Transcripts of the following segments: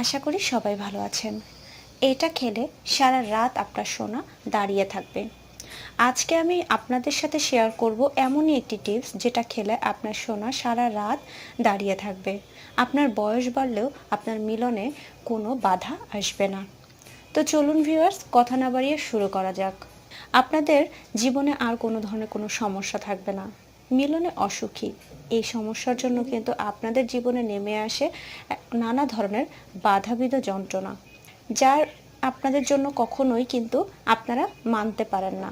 আশা করি সবাই ভালো আছেন। এটা খেলে সারা রাত আপনার সোনা দাঁড়িয়ে থাকবে। আজকে আমি আপনাদের সাথে শেয়ার করব এমনই একটি টিপস যেটা খেলে আপনার সোনা সারা রাত দাঁড়িয়ে থাকবে। আপনার বয়স বাড়লেও আপনার মিলনে কোনো বাধা আসবে না। তো চলুন ভিউয়ার্স কথা না বাড়িয়ে শুরু করা যাক। আপনাদের জীবনে আর কোনো ধরনের কোনো সমস্যা থাকবে না। মিলনে অসুখী। এই সমস্যার জন্য কিন্তু আপনাদের জীবনে নেমে আসে নানা ধরনের বাধাবিধ যন্ত্রণা, যার আপনাদের জন্য কখনোই কিন্তু আপনারা মানতে পারেন না।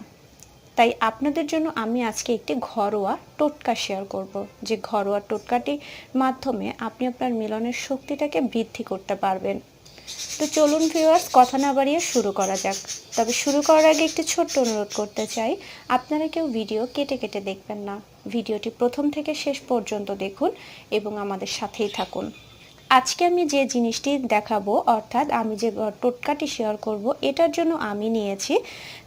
তাই আপনাদের জন্য আমি আজকে একটি ঘরোয়া টোটকা শেয়ার করব। যে ঘরোয়া টোটকাটির মাধ্যমে আপনি আপনার মিলনের শক্তিটাকে বৃদ্ধি করতে পারবেন। তো চলুন ভিউয়ার্স কথা না বাড়িয়ে শুরু করা যাক। তবে শুরু করার আগে একটি ছোট্ট অনুরোধ করতে চাই, আপনারা কেউ ভিডিও কেটে কেটে দেখবেন না। ভিডিওটি প্রথম থেকে শেষ পর্যন্ত দেখুন এবং আমাদের সাথেই থাকুন। আজকে আমি যে জিনিসটি দেখাবো, অর্থাৎ আমি যে টোটকাটি শেয়ার করব, এটার জন্য আমি নিয়েছি,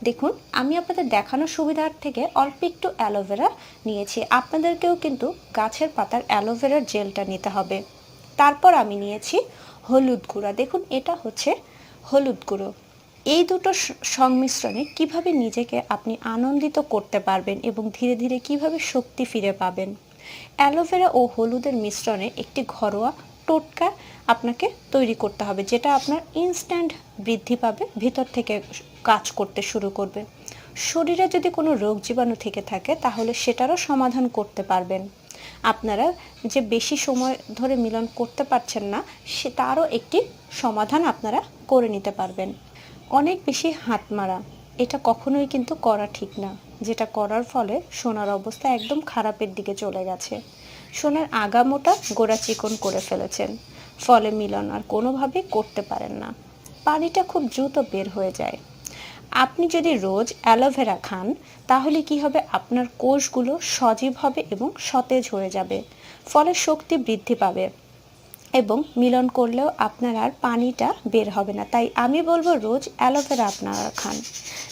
দেখুন, আমি আপনাদের দেখানোর সুবিধার থেকে অল্প একটু অ্যালোভেরা নিয়েছি। আপনাদেরকেও কিন্তু গাছের পাতার অ্যালোভেরার জেলটা নিতে হবে। তারপর আমি নিয়েছি হলুদ গুঁড়া। দেখুন, এটা হচ্ছে হলুদ গুঁড়ো। এই দুটো সংমিশ্রণে কীভাবে নিজেকে আপনি আনন্দিত করতে পারবেন এবং ধীরে ধীরে কীভাবে শক্তি ফিরে পাবেন? অ্যালোভেরা ও হলুদের মিশ্রণে একটি ঘরোয়া টোটকা আপনাকে তৈরি করতে হবে, যেটা আপনার ইনস্ট্যান্ট বৃদ্ধি পাবে, ভিতর থেকে কাজ করতে শুরু করবে। শরীরে যদি কোনো রোগ জীবাণু থেকে থাকে, তাহলে সেটারও সমাধান করতে পারবেন। আপনারা যে বেশি সময় ধরে মিলন করতে পারছেন না, সে তারও একটি সমাধান আপনারা করে নিতে পারবেন। অনেক বেশি হাত মারা, এটা কখনোই কিন্তু করা ঠিক না, যেটা করার ফলে সোনার অবস্থা একদম খারাপের দিকে চলে গেছে। সোনার আগামোটা গোড়া চিকন করে ফেলেছেন, ফলে মিলন আর কোনোভাবেই করতে পারেন না। পানিটা খুব দ্রুত বের হয়ে যায়। আপনি যদি রোজ অ্যালোভেরা খান, তাহলে কি হবে? আপনার কোষগুলো সজীব হবে এবং সতেজ হয়ে যাবে। ফলে শক্তি বৃদ্ধি পাবে এবং মিলন করলেও আপনার আর পানিটা বের হবে না। তাই আমি বলব, রোজ অ্যালোভেরা আপনারা খান।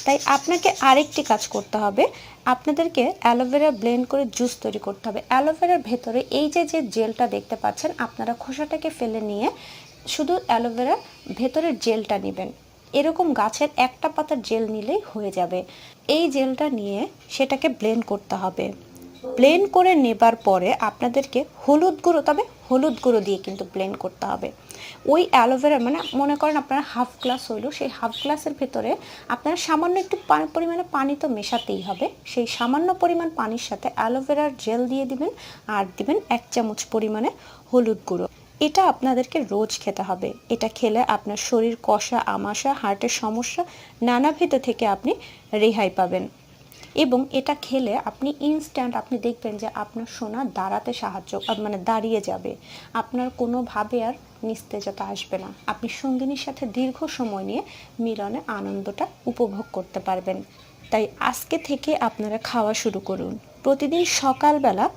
তাই আপনাকে আরেকটি কাজ করতে হবে। আপনাদেরকে অ্যালোভেরা ব্লেন্ড করে জুস তৈরি করতে হবে। অ্যালোভেরার ভেতরে এই যে যে জেলটা দেখতে পাচ্ছেন, আপনারা খোসাটাকে ফেলে নিয়ে শুধু অ্যালোভেরার ভেতরের জেলটা নেবেন। এরকম গাছের একটা পাতার জেল নিলেই হয়ে যাবে। এই জেলটা নিয়ে সেটাকে ব্লেন্ড করতে হবে। ব্লেন্ড করে নেবার পরে আপনাদেরকে হলুদ গুঁড়ো, তবে হলুদ গুঁড়ো দিয়ে কিন্তু ব্লেন্ড করতে হবে। ওই অ্যালোভেরা মানে মনে করেন আপনারা হাফ গ্লাস হইল, সেই হাফ গ্লাসের ভেতরে আপনারা সামান্য একটু পরিমাণে পানি তো মেশাতেই হবে। সেই সামান্য পরিমাণ পানির সাথে অ্যালোভেরার জেল দিয়ে দিবেন আর দিবেন এক চামচ পরিমাণে হলুদ গুঁড়ো। এটা আপনাদেরকে রোজ খেতে হবে। এটা খেলে আপনার শরীর কষা, আমাশা, হার্টের সমস্যা নানাবিধ থেকে আপনি রেহাই পাবেন। এবং এটা খেলে আপনি ইনস্ট্যান্ট আপনি দেখবেন যে আপনার সোনা দাঁড়াতে সাহায্য মানে দাঁড়িয়ে যাবে। আপনার কোনোভাবে আর নিস্তেজতা আসবে না। আপনি সঙ্গিনীর সাথে দীর্ঘ সময় নিয়ে মিলনে আনন্দটা উপভোগ করতে পারবেন। তাই আজকে থেকে আপনারা খাওয়া শুরু করুন। প্রতিদিন সকালবেলা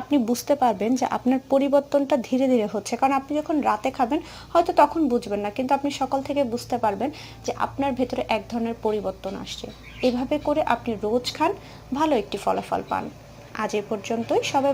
আপনি বুঝতে পারবেন যে আপনার পরিবর্তনটা ধীরে ধীরে হচ্ছে। কারণ আপনি যখন রাতে খাবেন, হয়তো তখন বুঝবেন না, কিন্তু আপনি সকাল থেকে বুঝতে পারবেন যে আপনার ভেতরে এক ধরনের পরিবর্তন আসছে। এভাবে করে আপনি রোজ খান, ভালো একটি ফলাফল পান। আজ এ পর্যন্তই, সবাই